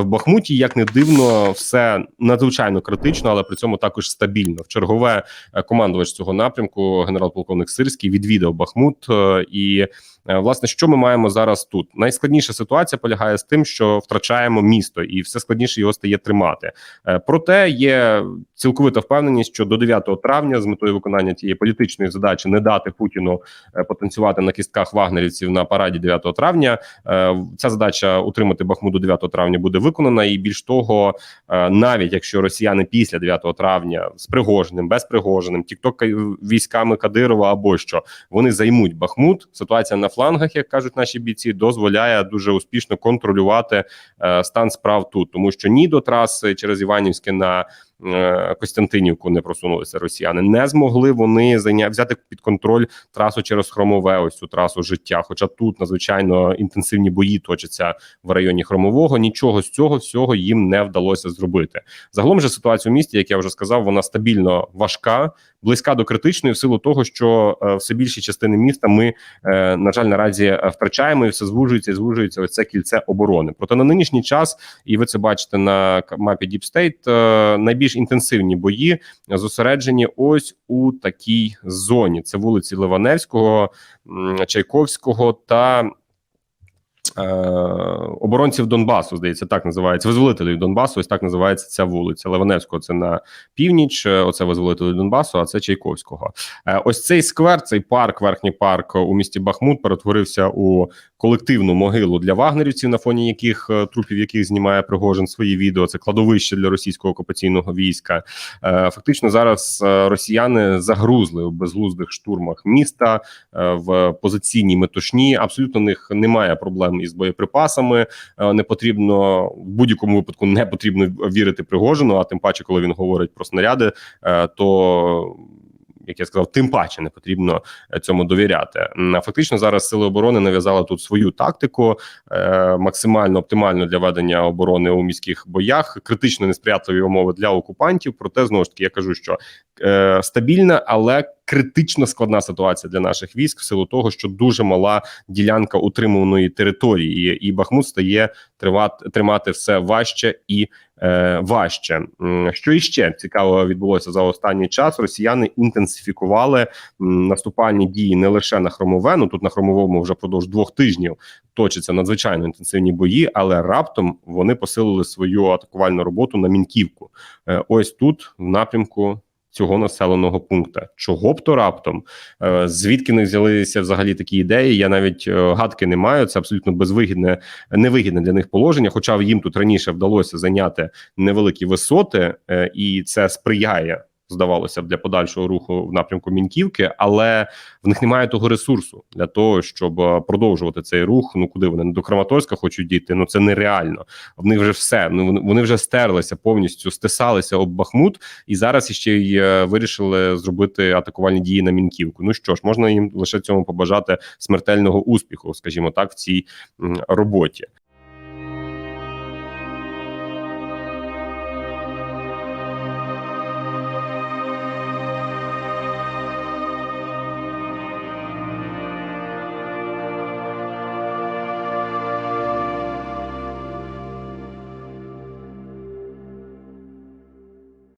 в Бахмуті. Як не дивно, все надзвичайно критично, але при цьому також стабільно. В чергове е, командувач цього напрямку, генерал-полковник Сирський, відвідав Бахмут. е, І е, власне, що ми маємо зараз тут? Найскладніша ситуація полягає з тим, що втрачаємо місто, і все складніше його стає тримати. Проте є цілковита впевненість, що до 9 травня з метою виконання тієї політичної задачі не дати Путіну потанцювати на кістках вагнерівців на параді 9 травня. Ця задача утримати Бахмут до 9 травня буде виконана, і більш того, е, навіть якщо росіяни після 9 травня з пригожним, без пригожним, тікток військами Кадирова або що вони займуть Бахмут. Ситуація на флангах, як кажуть наші бійці, дозволяє дуже успішно контролювати е, стан справ тут, тому що ні до траси через Іванівське на Костянтинівку не просунулися росіяни. Не змогли вони зайня... взяти під контроль трасу через Хромове, ось цю трасу життя. Хоча тут надзвичайно інтенсивні бої точаться в районі Хромового. Нічого з цього всього їм не вдалося зробити. Загалом же ситуація в місті, як я вже сказав, вона стабільно важка, близька до критичної, в силу того, що е, все більші частини міста ми е, на жаль наразі е, втрачаємо і все звужується і звужується ось це кільце оборони. Проте на нинішній час, і ви це бачите на мапі Deep State, найбільш інтенсивні бої зосереджені ось у такій зоні. Це вулиці Ливаневського, Чайковського та. Е, Оборонців Донбасу, здається, так називається визволителів Донбасу. Ось так називається ця вулиця. Ливаневського це на північ. е, Оце визволителі Донбасу, а це Чайковського. Е, Ось цей сквер, цей парк, верхній парк у місті Бахмут, перетворився у колективну могилу для вагнерівців, на фоні яких трупів яких знімає Пригожин свої відео. Це кладовище для російського окупаційного війська. Фактично зараз росіяни загрузли у безглуздих штурмах міста в позиційній метушні. Абсолютно в них немає проблем із боєприпасами. Е, Не потрібно в будь-якому випадку не потрібно вірити Пригожину, а тим паче, коли він говорить про снаряди, е, то як я сказав, тим паче не потрібно е, цьому довіряти. Фактично зараз сили оборони нав'язали тут свою тактику, максимально оптимально для ведення оборони у міських боях, критично несприятливі умови для окупантів. Проте знову ж таки я кажу, що стабільна, але критично складна ситуація для наших військ, в силу того, що дуже мала ділянка утримуваної території, і, Бахмут стає тривати, тримати все важче і е, важче. Що іще цікаво відбулося за останній час? Росіяни інтенсифікували наступальні дії не лише на Хромове, ну тут на Хромовому вже продовж двох тижнів точаться надзвичайно інтенсивні бої, але раптом вони посилили свою атакувальну роботу на Мінківку. Е, Ось тут в напрямку. Цього населеного пункту. Чого б то раптом? Е, Звідки не взялися взагалі такі ідеї? Я навіть е, гадки не маю. Це абсолютно безвигідне, невигідне для них положення. Хоча їм тут раніше вдалося зайняти невеликі висоти, е, і це сприяє. Здавалося б для подальшого руху в напрямку Мінківки, але в них немає того ресурсу для того, щоб е, продовжувати цей рух. Ну куди вони до Краматорська хочуть дійти? Ну це нереально. В них вже все. Ну вони- вони вже стерлися повністю, стисалися об Бахмут, і зараз іще й е, вирішили зробити атакувальні дії на Мінківку. Ну що ж, можна їм лише цьому побажати смертельного успіху, скажімо так, в цій роботі.